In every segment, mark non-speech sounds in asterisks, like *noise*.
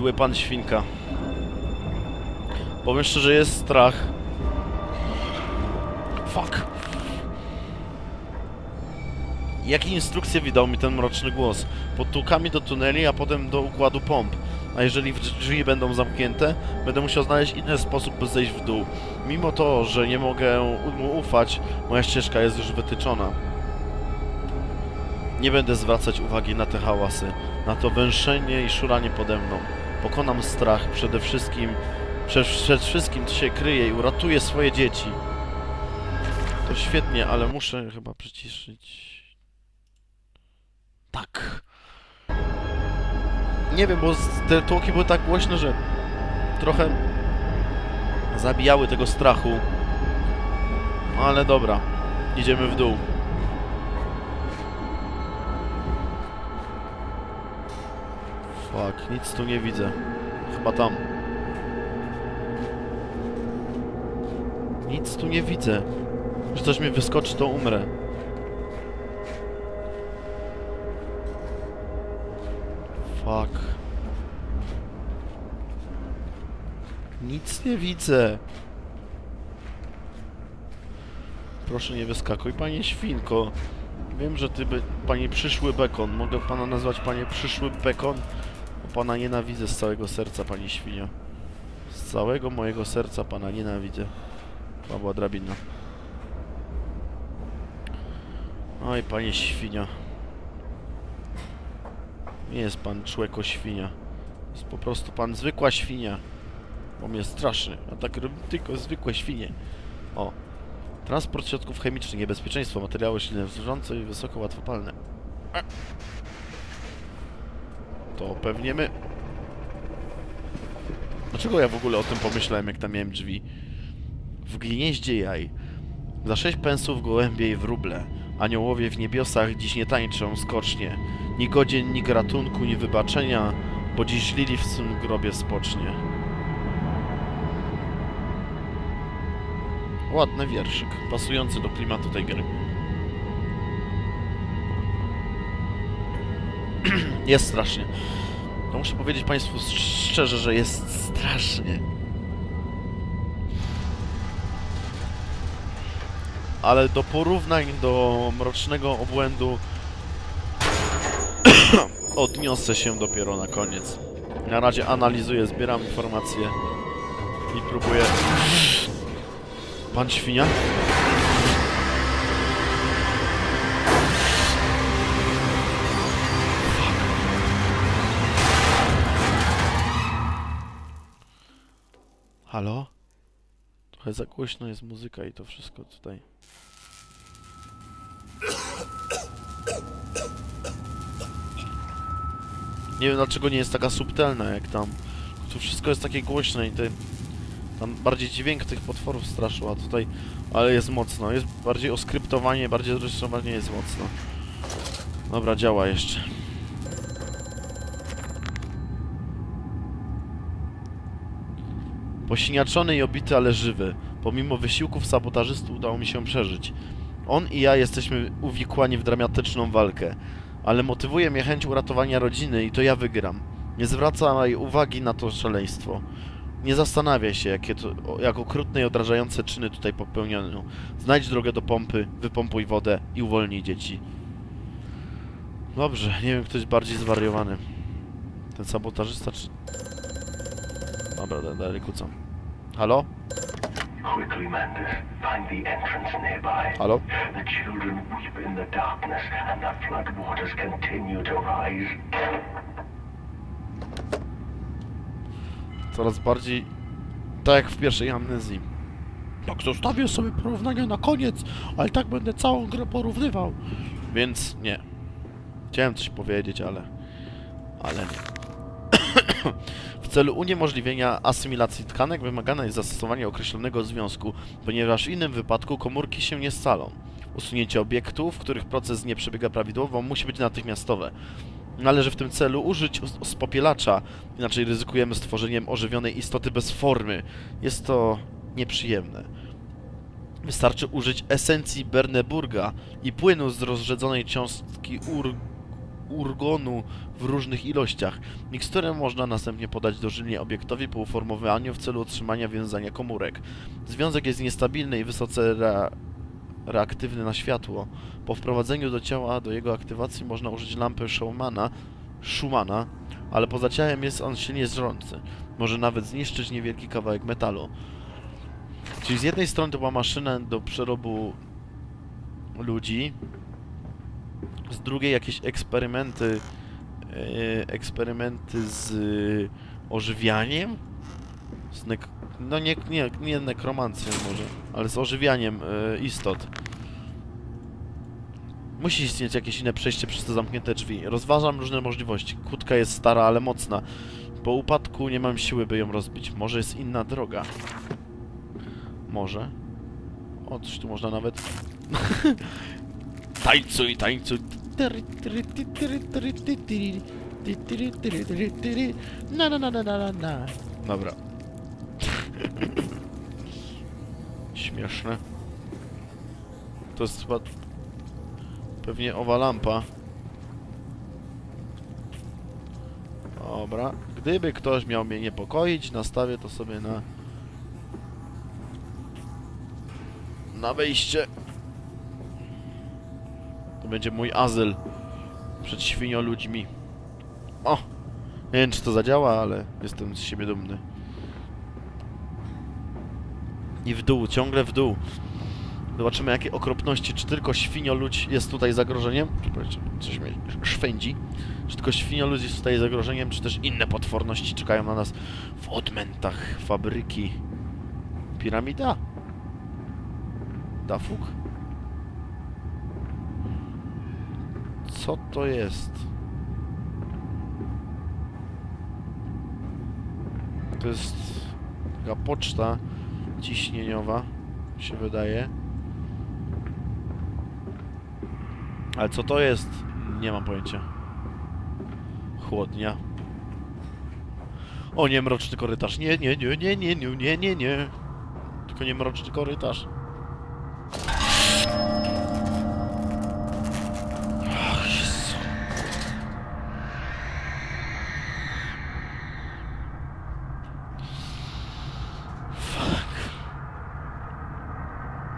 Zły pan świnka. Powiem szczerze, jest strach. Fuck. Jakie instrukcje wydał mi ten mroczny głos? Podtukami do tuneli, a potem do układu pomp. A jeżeli drzwi będą zamknięte, będę musiał znaleźć inny sposób, by zejść w dół. Mimo to, że nie mogę mu ufać, moja ścieżka jest już wytyczona. Nie będę zwracać uwagi na te hałasy, na to węszenie i szuranie pode mną. Pokonam strach przede wszystkim, przed, przed wszystkim co się kryje i uratuję swoje dzieci. To świetnie, ale muszę chyba przyciszyć... Tak. Nie wiem, bo te tłoki były tak głośne, że trochę zabijały tego strachu. Ale dobra, idziemy w dół. Fuck, nic tu nie widzę. Chyba tam. Nic tu nie widzę. Że coś mi wyskoczy, to umrę. Fuck. Nic nie widzę. Proszę nie wyskakuj, panie świnko. Wiem, że ty, by, panie przyszły bekon. Mogę pana nazwać panie przyszły bekon? Pana nienawidzę z całego serca, panie świnio. Z całego mojego serca pana nienawidzę. To była drabina. Oj, panie świnio. Nie jest pan człeko świnia. Jest po prostu pan zwykła świnia. Bo mnie straszy, a tak robi tylko zwykłe świnie. O. Transport środków chemicznych, niebezpieczeństwo, materiały silne wzrzące i wysoko łatwopalne. A. To pewnie my. Dlaczego ja w ogóle o tym pomyślałem, jak tam miałem drzwi? W gnieździe jaj. Za sześć pensów gołębie i wróble. Aniołowie w niebiosach dziś nie tańczą skocznie. Ni godzien, ni ratunku, ni wybaczenia, bo dziś lili w swym grobie spocznie. Ładny wierszyk, pasujący do klimatu tej gry. Jest strasznie. To muszę powiedzieć Państwu szczerze, że jest strasznie. Ale do porównań do mrocznego obłędu *clears throat* odniosę się dopiero na koniec. Na razie analizuję, zbieram informacje i próbuję... Pan świnia? Halo? Trochę za głośno jest muzyka i to wszystko tutaj. Nie wiem dlaczego nie jest taka subtelna jak tam. Tu wszystko jest takie głośne i te... Tam bardziej dźwięk tych potworów straszył, a tutaj... Ale jest mocno. Jest bardziej oskryptowanie, bardziej rysowanie jest mocno. Dobra, działa jeszcze. Posiniaczony i obity, ale żywy. Pomimo wysiłków sabotażystów udało mi się przeżyć. On i ja jesteśmy uwikłani w dramatyczną walkę. Ale motywuje mnie chęć uratowania rodziny i to ja wygram. Nie zwracaj uwagi na to szaleństwo. Nie zastanawiaj się, jakie to, jak okrutne i odrażające czyny tutaj popełniono. Znajdź drogę do pompy, wypompuj wodę i uwolnij dzieci. Dobrze, nie wiem, kto jest bardziej zwariowany. Ten sabotażysta czy... Dobra, da- dalej kucam. Halo? Quickly, Mantis. Find the entrance nearby. Halo? The children weep in the darkness, and the floodwaters continue to rise. Coraz bardziej... Tak jak w pierwszej amnezji. Tak, zostawię sobie porównanie na koniec, ale tak będę całą grę porównywał. Więc nie. Chciałem coś powiedzieć, ale... Ale nie. W celu uniemożliwienia asymilacji tkanek wymagane jest zastosowanie określonego związku, ponieważ w innym wypadku komórki się nie scalą. Usunięcie obiektów, w których proces nie przebiega prawidłowo, musi być natychmiastowe. Należy w tym celu użyć spopielacza, inaczej ryzykujemy stworzeniem ożywionej istoty bez formy. Jest to nieprzyjemne. Wystarczy użyć esencji Berneburga i płynu z rozrzedzonej cząstki ur... urgonu w różnych ilościach. Miksturę można następnie podać dożylnie obiektowi po uformowaniu w celu otrzymania wiązania komórek. Związek jest niestabilny i wysoce re reaktywny na światło. Po wprowadzeniu do ciała, do jego aktywacji można użyć lampy Schumana, Schumana, ale poza ciałem jest on silnie żrący. Może nawet zniszczyć niewielki kawałek metalu. Czyli z jednej strony to była maszyna do przerobu ludzi, z drugiej jakieś eksperymenty, e, eksperymenty z e, ożywianiem, z nek no nie, nie, nie nekromancją może, ale z ożywianiem e, istot. Musi istnieć jakieś inne przejście przez te zamknięte drzwi. Rozważam różne możliwości. Kłódka jest stara, ale mocna. Po upadku nie mam siły, by ją rozbić. Może jest inna droga. Może. O, coś tu można nawet... *laughs* tańcuj, tańcuj. Na na na na na na na. Dobra. Śmieszne. To jest chyba... Pewnie owa lampa. Dobra. Gdyby ktoś miał mnie niepokoić, nastawię to sobie na... Na wejście. Będzie mój azyl przed świnioludźmi. O! Nie wiem, czy to zadziała, ale jestem z siebie dumny. I w dół, ciągle w dół. Zobaczymy, jakie okropności. Czy tylko świnioludź jest tutaj zagrożeniem? Przepraszam, coś mnie szwędzi. Czy tylko świnioludź jest tutaj zagrożeniem, czy też inne potworności czekają na nas w odmętach fabryki Piramida? Dafuk? Co to jest? To jest taka poczta ciśnieniowa, się wydaje. Ale co to jest? Nie mam pojęcia. Chłodnia. O nie, mroczny korytarz. Nie, nie, nie, nie, nie, nie, nie, nie. Tylko nie mroczny korytarz.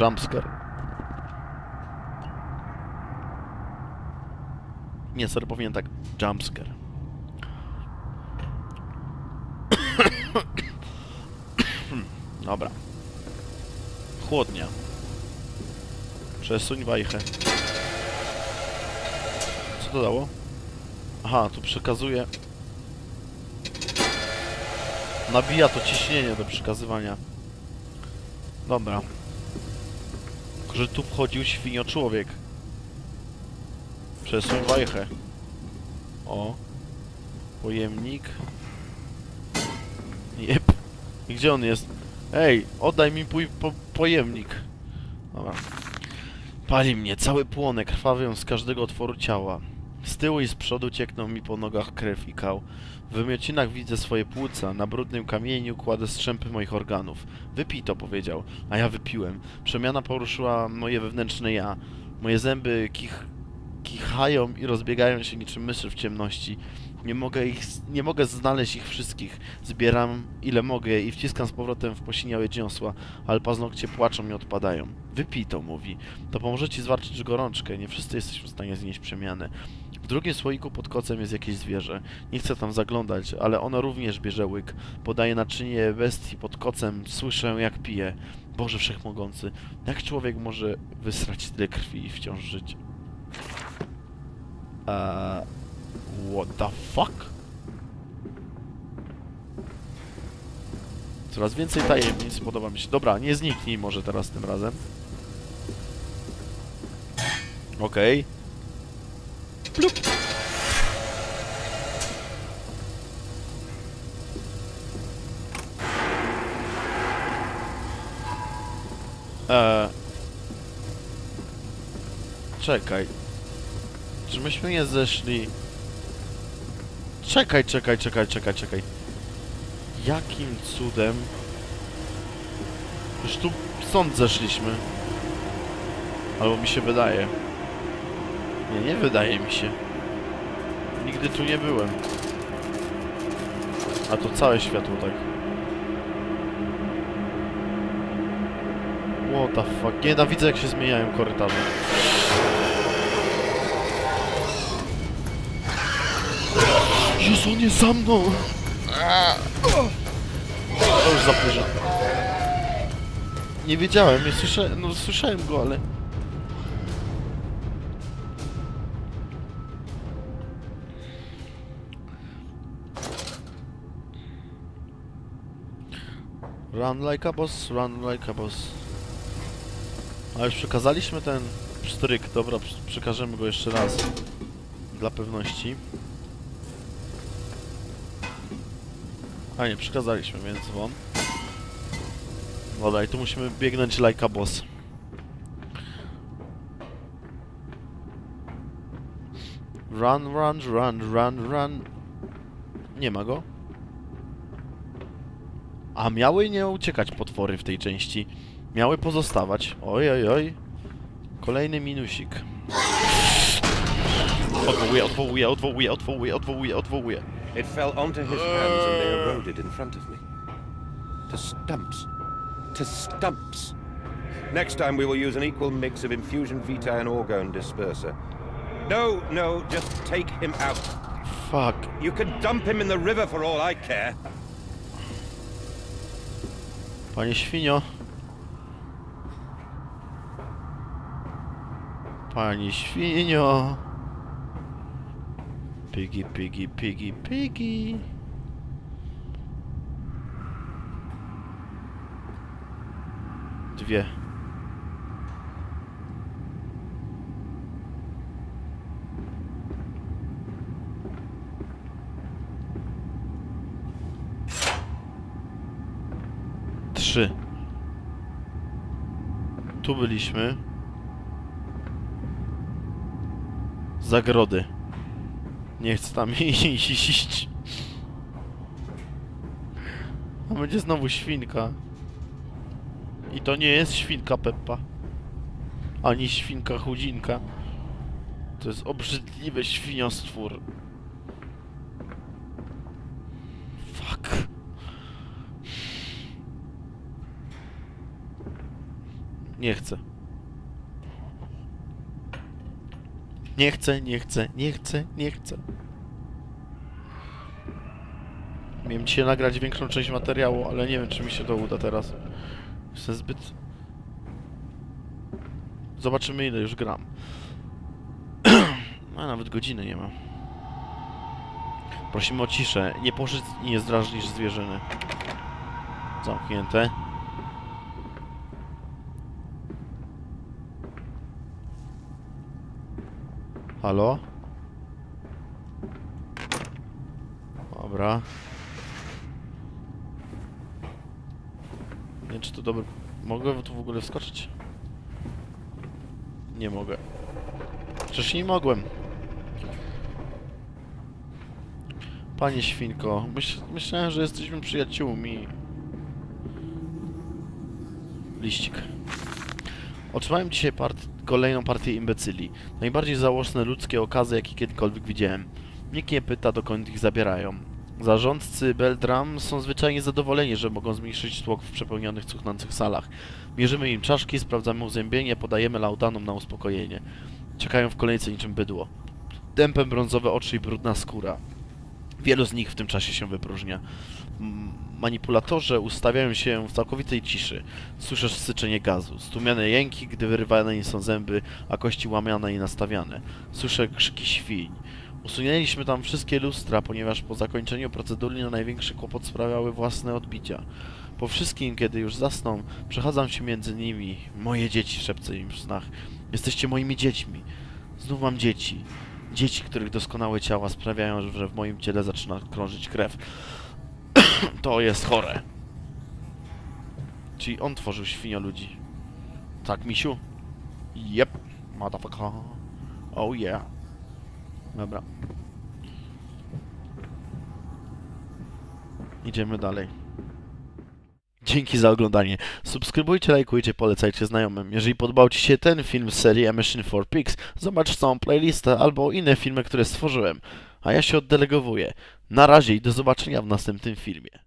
Jumpscare. Nie, sorry, powinien tak. Jumpscare. *coughs* Dobra. Chłodnia. Przesuń wajchę. Co to dało? Aha, tu przekazuje... Nabija to ciśnienie do przekazywania. Dobra. Że tu wchodził świnio człowiek. Przesuń wajchę. O. Pojemnik. Jep. Gdzie on jest? Ej, oddaj mi po pojemnik. Dobra. Pali mnie, cały płonę, krwawią z każdego otworu ciała. Z tyłu i z przodu ciekną mi po nogach krew i kał. W wymiocinach widzę swoje płuca, na brudnym kamieniu kładę strzępy moich organów. Wypij to, powiedział, a ja wypiłem. Przemiana poruszyła moje wewnętrzne ja. Moje zęby kich kichają i rozbiegają się niczym myszy w ciemności. Nie mogę ich, nie mogę znaleźć ich wszystkich. Zbieram ile mogę i wciskam z powrotem w posiniałe dziąsła, ale paznokcie płaczą i odpadają. Wypij to, mówi. To pomoże ci zwalczyć gorączkę. Nie wszyscy jesteśmy w stanie znieść przemianę. Drugim słoiku pod kocem jest jakieś zwierzę. Nie chcę tam zaglądać, ale ono również bierze łyk. Podaje naczynie bestii pod kocem. Słyszę jak pije. Boże Wszechmogący. Jak człowiek może wysrać tyle krwi i wciąż żyć? Eee... What the fuck? Coraz więcej tajemnic, podoba mi się. Dobra, nie zniknij może teraz tym razem. Okej. Plup. Eee... Czekaj. Czy myśmy nie zeszli... Czekaj, czekaj, czekaj, czekaj, czekaj. Jakim cudem... Już tu stąd zeszliśmy. Albo mi się wydaje. Nie, nie wydaje mi się. Nigdy tu nie byłem. A to całe światło tak. What the fuck? Nienawidzę jak się zmieniają korytarze. Jezu, jest za mną! To już za późno. Nie wiedziałem, nie słysza... no słyszałem go, ale... Run like a boss, run like a boss. A już przekazaliśmy ten pstryk, dobra, przekażemy go jeszcze raz. Dla pewności. A nie, przekazaliśmy, więc won. Dobra, i tu musimy biegnąć like a boss. Run, run, run, run, run. Nie ma go. A miały nie uciekać potwory w tej części. Miały pozostawać. Oj, oj, oj. Kolejny minusik. Odwołuję, odwołuję, odwołuję, odwołuję, odwołuję, odwołuję. It fell onto his hands and they eroded in front of me. To stumps. To stumps. Next time we will use an equal mix of infusion vitae and orgone disperser. No, no, just take him out. Fuck. You can dump him in the river for all I care. Panie świnio. Pani świnio. Piggy, piggy, piggy, piggy. Dwie. Trzy. Tu byliśmy. Zagrody. Nie chcę tam *laughs* iść. A będzie znowu świnka. I to nie jest świnka Peppa. Ani świnka chudzinka. To jest obrzydliwy świniostwór. Nie chcę. Nie chcę, nie chcę, nie chcę, nie chcę. Miałem dzisiaj nagrać większą część materiału, ale nie wiem, czy mi się to uda teraz. Jestem zbyt... Zobaczymy, ile już gram. *clears throat* A nawet godziny nie ma. Prosimy o ciszę. Nie poszedł i nie zdrażnisz zwierzyny. Zamknięte. Halo? Dobra. Nie czy to dobry... Mogę tu w ogóle wskoczyć? Nie mogę. Przecież nie mogłem. Panie Świnko, myśl, myślałem, że jesteśmy przyjaciółmi. Liścik. Otrzymałem dzisiaj part kolejną partię imbecyli. Najbardziej żałosne ludzkie okazy, jakie kiedykolwiek widziałem. Nikt nie pyta, dokąd ich zabierają. Zarządcy Beldram są zwyczajnie zadowoleni, że mogą zmniejszyć tłok w przepełnionych, cuchnących salach. Mierzymy im czaszki, sprawdzamy uzębienie, podajemy laudanom na uspokojenie. Czekają w kolejce niczym bydło. Dępem brązowe oczy i brudna skóra. Wielu z nich w tym czasie się wypróżnia. M- Manipulatorze ustawiają się w całkowitej ciszy. Słyszysz syczenie gazu, stłumione jęki, gdy wyrywane im są zęby, a kości łamiane i nastawiane. Słyszę krzyki świń. Usunęliśmy tam wszystkie lustra, ponieważ po zakończeniu procedury na największy kłopot sprawiały własne odbicia. Po wszystkim, kiedy już zasną, przechadzam się między nimi. Moje dzieci, szepcę im w snach. Jesteście moimi dziećmi. Znów mam dzieci. Dzieci, których doskonałe ciała sprawiają, że w moim ciele zaczyna krążyć krew. *coughs* to jest chore. Czyli on tworzył świnio ludzi. Tak, misiu? Yep. Motherfucker. Oh yeah. Dobra. Idziemy dalej. Dzięki za oglądanie. Subskrybujcie, lajkujcie, polecajcie znajomym. Jeżeli podobał Ci się ten film z serii Machine for Pigs, zobacz całą playlistę albo inne filmy, które stworzyłem. a ja się oddelegowuję. Na razie i do zobaczenia w następnym filmie.